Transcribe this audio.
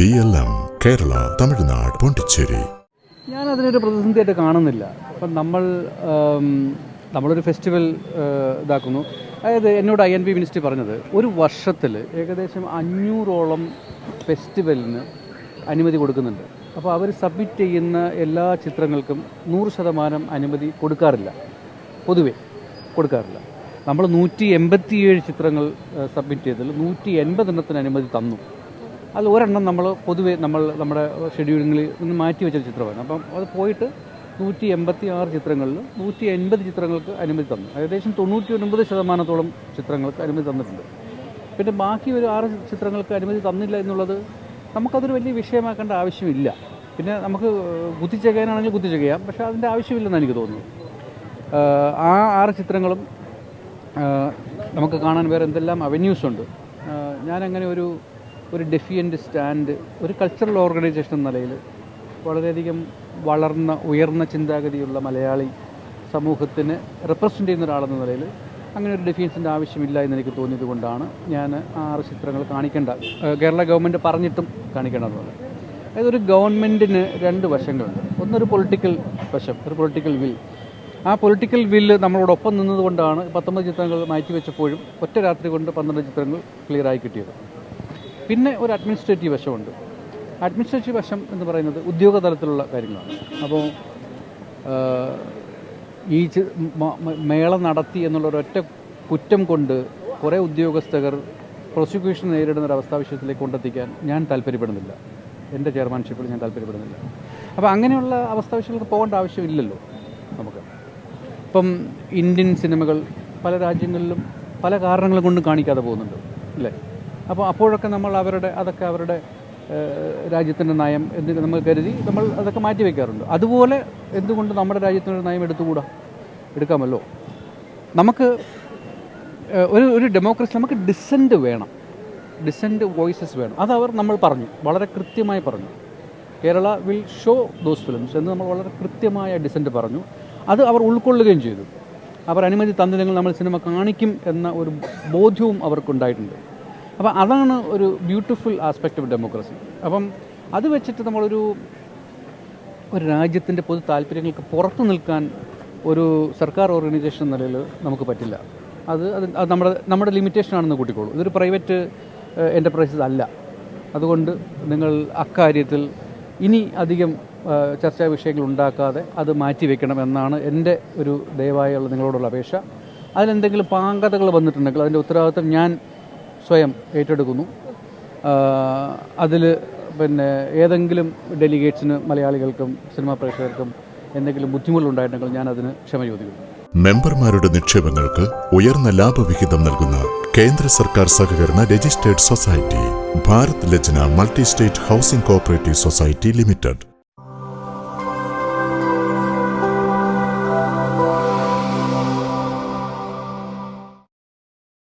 B L M Kerala Tamil Nadu Pondicherry ഞാൻ അതിനൊരു പ്രതിസന്ധിയായിട്ട് കാണുന്നില്ല. അപ്പം നമ്മൾ നമ്മളൊരു ഫെസ്റ്റിവൽ ഇതാക്കുന്നു. അതായത് എന്നോട് ഐ എൻ ബി മിനിസ്റ്റർ പറഞ്ഞത് ഒരു വർഷത്തിൽ ഏകദേശം അഞ്ഞൂറോളം ഫെസ്റ്റിവലിന് അനുമതി കൊടുക്കുന്നുണ്ട്. അപ്പോൾ അവർ സബ്മിറ്റ് ചെയ്യുന്ന എല്ലാ ചിത്രങ്ങൾക്കും നൂറ് ശതമാനം അനുമതി കൊടുക്കാറില്ല. പൊതുവേ കൊടുക്കാറില്ല. നമ്മൾ നൂറ്റി എൺപത്തിയേഴ് ചിത്രങ്ങൾ സബ്മിറ്റ് ചെയ്തതിൽ നൂറ്റി എൺപതെണ്ണത്തിന് അനുമതി തന്നു. അതിൽ ഒരെണ്ണം നമ്മൾ പൊതുവേ നമ്മൾ നമ്മുടെ ഷെഡ്യൂളിങ്ങിൽ നിന്ന് മാറ്റി വെച്ച ചിത്രമാണ്. അപ്പം അത് പോയിട്ട് നൂറ്റി എൺപത്തി ആറ് ചിത്രങ്ങളിൽ നൂറ്റി എൺപത് ചിത്രങ്ങൾക്ക് അനുമതി തന്നു. ഏകദേശം തൊണ്ണൂറ്റി ഒൻപത് ശതമാനത്തോളം ചിത്രങ്ങൾക്ക് അനുമതി തന്നിട്ടുണ്ട്. പിന്നെ ബാക്കി ഒരു ആറ് ചിത്രങ്ങൾക്ക് അനുമതി തന്നില്ല എന്നുള്ളത് നമുക്കതൊരു വലിയ വിഷയമാക്കേണ്ട ആവശ്യമില്ല. പിന്നെ നമുക്ക് കുത്തിച്ചെയ്യാനാണെങ്കിൽ കുത്തിച്ചെയ്യാം പക്ഷേ അതിന്റെ ആവശ്യമില്ലെന്ന് എനിക്ക് തോന്നുന്നു. ആ ആറ് ചിത്രങ്ങളും നമുക്ക് കാണാൻ വേറെ എന്തെല്ലാം അവന്യൂസ് ഉണ്ട്. ഞാനങ്ങനെ ഒരു ഒരു ഡെഫിയന്റ് സ്റ്റാൻഡ് ഒരു കൾച്ചറൽ ഓർഗനൈസേഷൻ എന്ന നിലയിൽ വളരെയധികം വളർന്ന ഉയർന്ന ചിന്താഗതിയുള്ള മലയാളി സമൂഹത്തിന് റെപ്രസെന്റ് ചെയ്യുന്ന ഒരാളെന്ന നിലയിൽ അങ്ങനെ ഒരു ഡെഫിയൻസിന്റെ ആവശ്യമില്ല എന്ന് എനിക്ക് തോന്നിയത് കൊണ്ടാണ് ഞാൻ ആറ് ചിത്രങ്ങൾ കാണിക്കേണ്ട കേരള ഗവൺമെന്റ് പറഞ്ഞിട്ടും കാണിക്കേണ്ടത് അതായത് ഒരു ഗവൺമെന്റിന് രണ്ട് വശങ്ങളുണ്ട്. ഒന്നൊരു പൊളിറ്റിക്കൽ വശം ഒരു പൊളിറ്റിക്കൽ വിൽ ആ പൊളിറ്റിക്കൽ വില്ല് നമ്മളോടൊപ്പം നിന്നതുകൊണ്ടാണ് പത്തൊമ്പത് ചിത്രങ്ങൾ മാറ്റി വെച്ചപ്പോഴും ഒറ്റ രാത്രി കൊണ്ട് പന്ത്രണ്ട് ചിത്രങ്ങൾ ക്ലിയറായി കിട്ടിയത്. പിന്നെ ഒരു അഡ്മിനിസ്ട്രേറ്റീവ് വശമുണ്ട്. അഡ്മിനിസ്ട്രേറ്റീവ് വശം എന്ന് പറയുന്നത് ഉദ്യോഗ തലത്തിലുള്ള കാര്യങ്ങളാണ് അപ്പോൾ ഈ മേള നടത്തി എന്നുള്ള ഒരൊറ്റ കുറ്റം കൊണ്ട് കുറേ ഉദ്യോഗസ്ഥകർ പ്രോസിക്യൂഷൻ നേരിടുന്ന ഒരു അവസ്ഥാവിഷയത്തിലേക്ക് കൊണ്ടെത്തിക്കാൻ ഞാൻ താല്പര്യപ്പെടുന്നില്ല. എന്റെ ചെയർമാൻഷിപ്പിൽ ഞാൻ താല്പര്യപ്പെടുന്നില്ല. അപ്പോൾ അങ്ങനെയുള്ള അവസ്ഥാവിഷയങ്ങൾക്ക് പോകേണ്ട ആവശ്യമില്ലല്ലോ നമുക്ക്. ഇപ്പം ഇന്ത്യൻ സിനിമകൾ പല രാജ്യങ്ങളിലും പല കാരണങ്ങൾ കൊണ്ടും കാണിക്കാതെ പോകുന്നുണ്ട്. അല്ലേ? അപ്പോൾ അപ്പോഴൊക്കെ നമ്മൾ അവരുടെ അതൊക്കെ അവരുടെ രാജ്യത്തിന്റെ നയം എന്ന് നമ്മൾ കരുതി നമ്മൾ അതൊക്കെ മാറ്റി വയ്ക്കാറുണ്ട്. അതുപോലെ എന്തുകൊണ്ട് നമ്മുടെ രാജ്യത്തിനൊരു നയം എടുത്തുകൂടാ? എടുക്കാമല്ലോ. നമുക്ക് ഒരു ഒരു ഡെമോക്രസി നമുക്ക് ഡിസന്റ് വേണം. ഡിസന്റ് വോയിസസ് വേണം. അത് അവർ നമ്മൾ പറഞ്ഞു. വളരെ കൃത്യമായി പറഞ്ഞു. Kerala will show those films എന്ന് നമ്മൾ വളരെ കൃത്യമായ ഡിസന്റ് പറഞ്ഞു. അത് അവർ ഉൾക്കൊള്ളുകയും ചെയ്തു. അവർ അനുമതി തന്നില്ലെങ്കിൽ നമ്മൾ സിനിമ കാണിക്കും എന്ന ഒരു ബോധ്യവും അവർക്കുണ്ടായിട്ടുണ്ട്. അപ്പം അതാണ് ഒരു ബ്യൂട്ടിഫുൾ ആസ്പെക്റ്റ് ഓഫ് ഡെമോക്രസി അപ്പം അത് വെച്ചിട്ട് നമ്മളൊരു ഒരു രാജ്യത്തിന്റെ പൊതു താല്പര്യങ്ങൾക്ക് പുറത്തു നിൽക്കാൻ ഒരു സർക്കാർ ഓർഗനൈസേഷൻ നിലയിൽ നമുക്ക് പറ്റില്ല. അത് അത് നമ്മുടെ നമ്മുടെ ലിമിറ്റേഷൻ ആണെന്ന് കൂട്ടിക്കോളൂ. ഇതൊരു പ്രൈവറ്റ് എന്റർപ്രൈസസ് അല്ല. അതുകൊണ്ട് നിങ്ങൾ അക്കാര്യത്തിൽ ഇനി അധികം ചർച്ചാ വിഷയങ്ങൾ ഉണ്ടാക്കാതെ അത് മാറ്റി വെക്കണം എന്നാണ് എന്റെ ഒരു ദയവായുള്ള നിങ്ങളോടുള്ള അപേക്ഷ. അതിലെന്തെങ്കിലും പാങ്കതകൾ വന്നിട്ടുണ്ടെങ്കിൽ അതിന്റെ ഉത്തരവാദിത്വം ഞാൻ സ്വയം ഏറ്റെടുക്കുന്നു. അതിൽ പിന്നെ ഏതെങ്കിലും ഡെലിഗേറ്റ്സിന് മലയാളികൾക്കും സിനിമാ പ്രേക്ഷകർക്കും എന്തെങ്കിലും ബുദ്ധിമുട്ടുണ്ടായിട്ടുണ്ടെങ്കിൽ ഞാൻ അതിന് ക്ഷമ ചോദിക്കുന്നു. മെമ്പർമാരുടെ നിക്ഷേപങ്ങൾക്ക് ഉയർന്ന ലാഭവിഹിതം നൽകുന്ന കേന്ദ്ര സർക്കാർ സഹകരണ registered society Bharat Lajna multi state housing cooperative society limited.